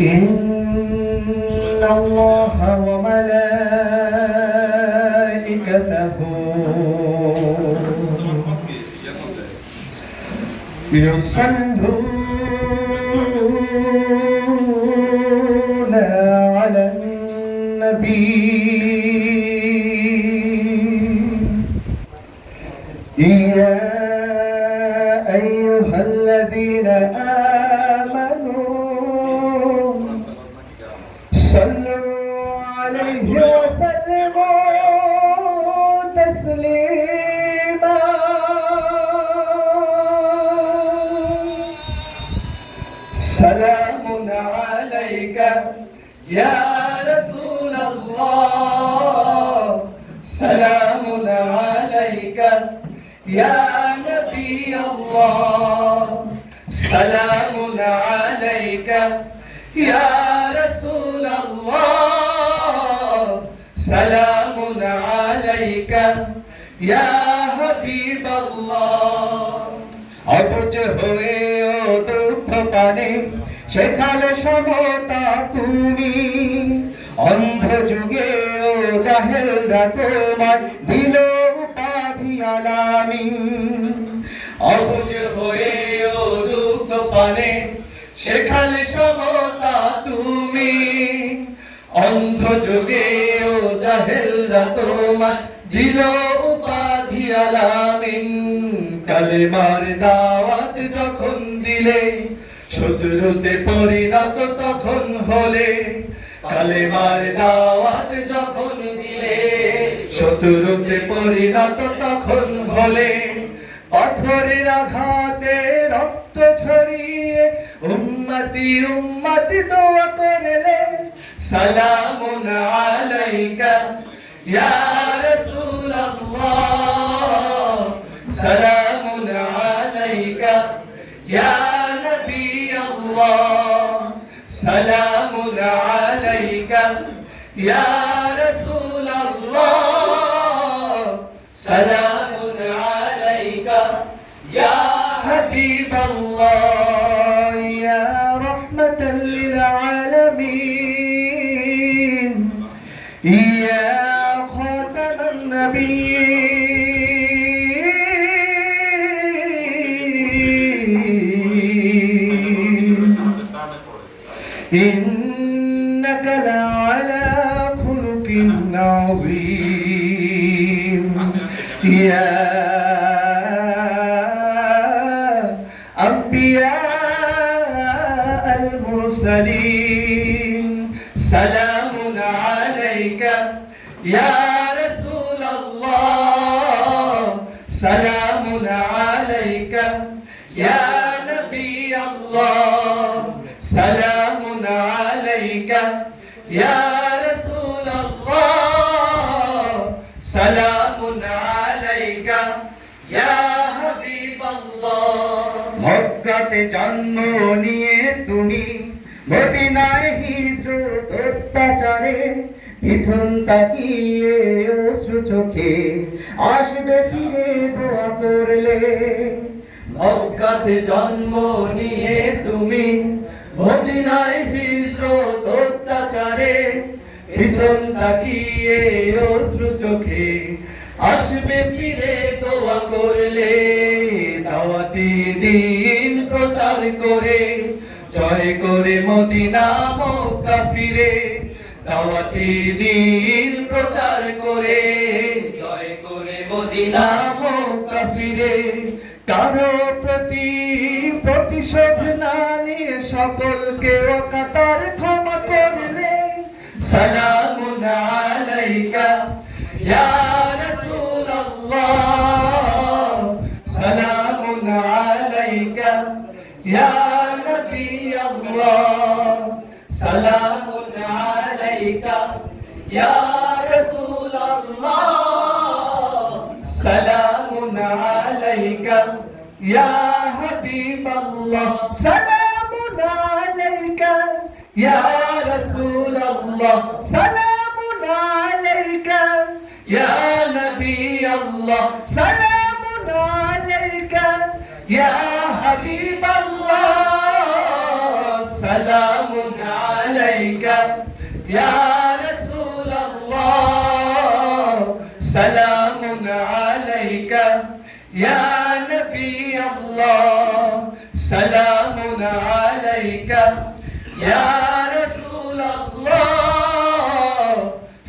إن الله وملائكته يصلون على النبي يا سلام عليك. يا رسول الله سلام عليك. يا نبي الله سلام عليك. يا رسول الله سلام عليك. يا حبيب الله. عبد ہوئے পানে সেখানে সমতা তুমি। অন্ধ যুগে ও জাহেলরা তোমার দিল উপাধি আলামি। অবুজ হয়েও দুঃখ পানে, সেখানে সমতা তুমি। অন্ধ যুগে ও জাহেলরা তোমার দিল উপাধি আলামিন কালেমার দাওয়াত যখন দিলে, শত্রুতে পরিণত তখন হলে, কালেমার দাওয়াত যখন দিলে, শত্রুতে পরিণত তখন হলে, পাথরের আঘাতে রক্ত ছড়িয়ে উম্মতি উম্মতি দোয়া করলে, সালামুন আলাইকা, ইয়া নবী আল্লাহ সালামুন আলাইকা, ইয়া রাসূলুল্লাহ। সালামুন আলাইকা, ইয়া হাবিবাল্লাহ। ইয়া রাহমাতাল লিল আলামিন। ইয়া খাতামান إنك لعلى خلق عظيم. يا أنبياء المرسلين سلام عليك. يا رسول الله سلام عليك. يا نبي الله سلام يا رسول الله سلام عليك يا حبيب الله মক্কাতে জন্ম নিয়ে তুমি মদিনায় হিজরত অত্যাচারে পিছন তাকিয়ে অশ্রু চোখে আসবে ফিরে দোয়া করলে মক্কাতে জন্ম নিয়ে তুমি মদিনায় হিজরত অত্যাচারে পিছন তাকিয়ে অশ্রু চোখে আসবে ফিরে দোয়া করলে, দাওয়াতি দিন প্রচার করে, জয় করে মদিনা মক্কা ফিরে, দাওয়াতি দিন প্রচার করে, জয় করে মদিনা মক্কা ফিরে। কারও প্রতি প্রতিশোধ না নিয়ে সকলকে অকাতার ক্ষমা করলে সালামুন সালামুন আলাইকা ইয়া নবী আল্লাহ সালামুন আলাইকা ইয়া রাসূলুল্লাহ সালামুন আলাইকা ইয়া হাবিবাল্লাহ সালামুন আলাইকা ইয়া রাসূলুল্লাহ সালামুন حبيب الله سلام عليك يا رسول الله سلام عليك يا نبي الله سلام عليك يا رسول الله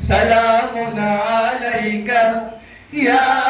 سلام عليك يا